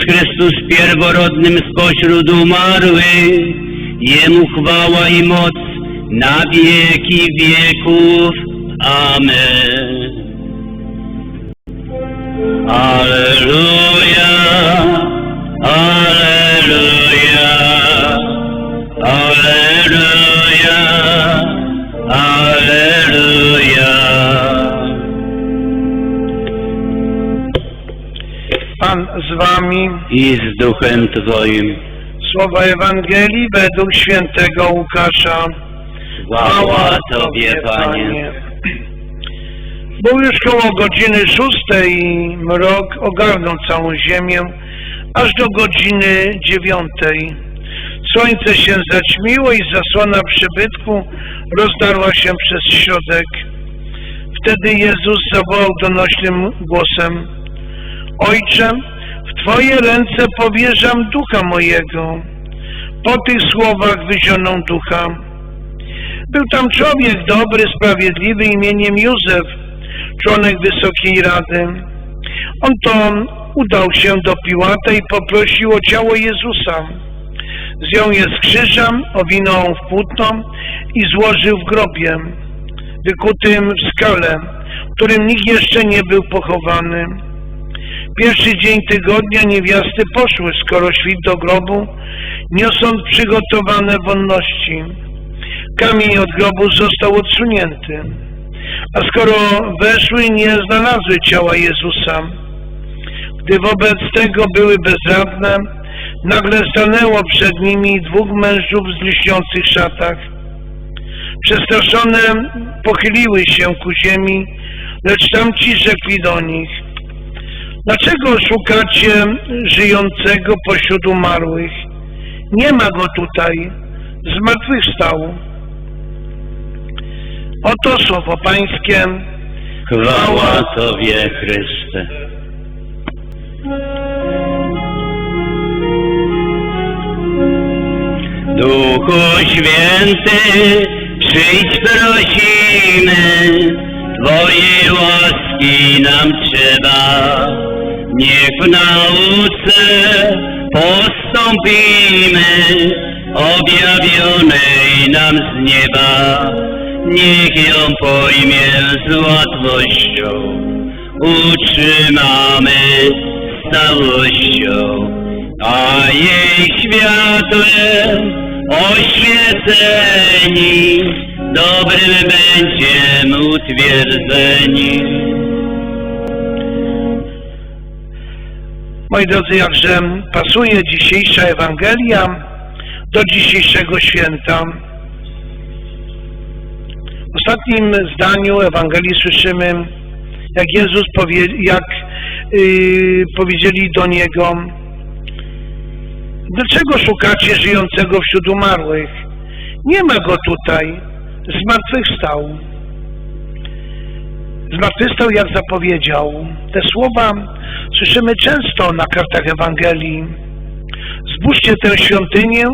Chrystus pierworodnym spośród umarłych, Jemu chwała i moc na wieki wieków. Amen. Wami. I z duchem Twoim. Słowa Ewangelii według świętego Łukasza. Chwała Tobie, Panie. Był już koło godziny szóstej i mrok ogarnął całą ziemię, aż do godziny dziewiątej. Słońce się zaćmiło i zasłona przybytku rozdarła się przez środek. Wtedy Jezus zawołał donośnym głosem Ojcze, Twoje ręce powierzam ducha mojego. Po tych słowach wyzionął ducha. Był tam człowiek dobry, sprawiedliwy imieniem Józef, członek Wysokiej Rady. On to udał się do Piłata i poprosił o ciało Jezusa. Zjął je z krzyża, owinął w płótno i złożył w grobie, wykutym w skale, w którym nikt jeszcze nie był pochowany. Pierwszy dzień tygodnia niewiasty poszły, skoro świt do grobu, niosąc przygotowane wonności. Kamień od grobu został odsunięty. A skoro weszły, nie znalazły ciała Jezusa. Gdy wobec tego były bezradne, nagle stanęło przed nimi dwóch mężów w lśniących szatach. Przestraszone pochyliły się ku ziemi, lecz tamci rzekli do nich – Dlaczego szukacie żyjącego pośród umarłych? Nie ma go tutaj, zmartwychwstał. Oto słowo Pańskie. Chwała Tobie, Chryste. Duchu Święty, przyjdź prosimy, Twojej łaski nam trzeba. Niech w nauce postąpimy, objawionej nam z nieba. Niech ją pojmie z łatwością, utrzymamy stałością, a jej światłem oświeceni, dobrym będziemy utwierdzeni. Moi drodzy, jakże pasuje dzisiejsza Ewangelia do dzisiejszego święta. W ostatnim zdaniu Ewangelii słyszymy, jak Jezus powie, jak yy, powiedzieli do Niego, dlaczego szukacie żyjącego wśród umarłych? Nie ma Go tutaj, zmartwychwstał. Zmartwychwstał, jak zapowiedział. Te słowa słyszymy często na kartach Ewangelii. Zbóżcie tę świątynię,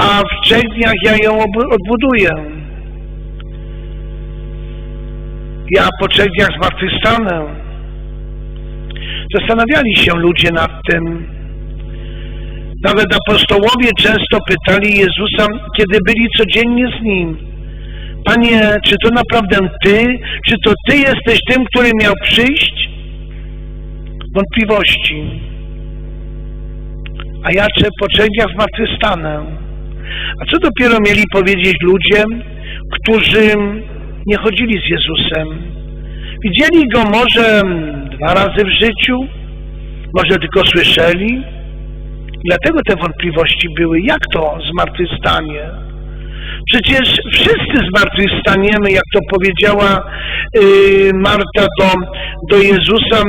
a w trzech dniach ja ją odbuduję. Ja po trzech dniach zmartwychwstanę. Zastanawiali się ludzie nad tym. Nawet apostołowie często pytali Jezusa, kiedy byli codziennie z Nim. Panie, czy to naprawdę Ty? Czy to Ty jesteś tym, który miał przyjść? Wątpliwości. A ja czy po trzech dniach zmartwychwstanę? A co dopiero mieli powiedzieć ludzie, którzy nie chodzili z Jezusem? Widzieli Go może dwa razy w życiu? Może tylko słyszeli? Dlatego te wątpliwości były. Jak to zmartwychwstanie? Przecież wszyscy zmartwychwstaniemy, jak to powiedziała yy, Marta do, do Jezusa,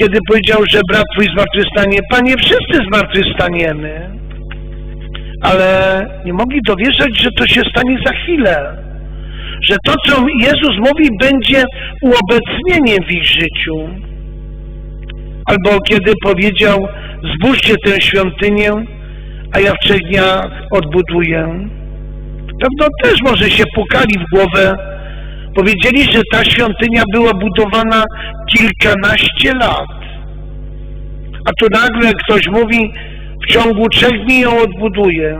kiedy powiedział, że brat twój zmartwychwstanie. Panie, wszyscy zmartwychwstaniemy. Ale nie mogli dowierzać, że to się stanie za chwilę. Że to, co Jezus mówi, będzie uobecnieniem w ich życiu. Albo kiedy powiedział, zbóżcie tę świątynię, a ja w trzech dniach odbuduję. Pewno też może się pukali w głowę. Powiedzieli, że ta świątynia była budowana kilkanaście lat. A tu nagle ktoś mówi, w ciągu trzech dni ją odbuduję.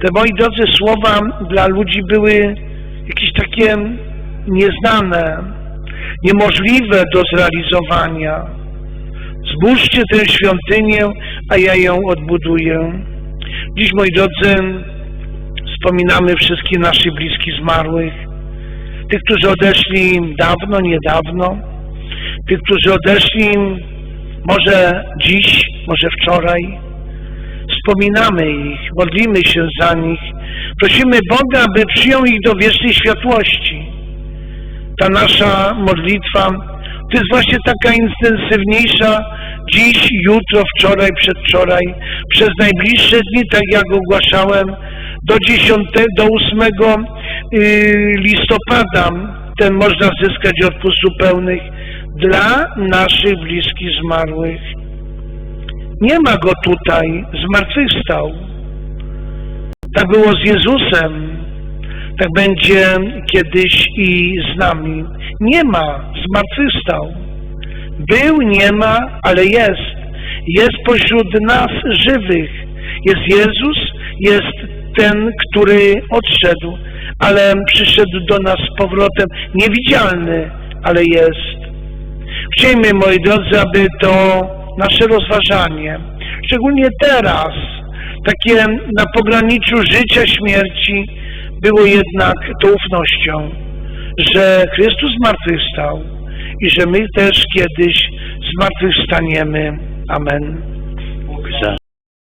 Te moi drodzy słowa dla ludzi były jakieś takie nieznane, niemożliwe do zrealizowania. Zbóżcie tę świątynię, a ja ją odbuduję. Dziś, moi drodzy, wspominamy wszystkich naszych bliskich zmarłych, tych, którzy odeszli dawno, niedawno, tych, którzy odeszli może dziś, może wczoraj. Wspominamy ich, modlimy się za nich, prosimy Boga, aby przyjął ich do wiecznej światłości. Ta nasza modlitwa to jest właśnie taka intensywniejsza dziś, jutro, wczoraj, przedwczoraj, przez najbliższe dni, tak jak ogłaszałem, do 10, do 8 y, listopada ten można zyskać odpust zupełnych dla naszych bliskich zmarłych. Nie ma go tutaj, zmartwychwstał. Tak było z Jezusem, tak będzie kiedyś i z nami. Nie ma, zmartwychwstał. Był, nie ma, ale jest. Jest pośród nas żywych. Jest Jezus, jest ten, który odszedł, ale przyszedł do nas z powrotem. Niewidzialny, ale jest. Chciejmy, moi drodzy, aby to nasze rozważanie, szczególnie teraz, takie na pograniczu życia, śmierci, było jednak tą ufnością, że Chrystus zmartwychwstał i że my też kiedyś zmartwychwstaniemy. Amen.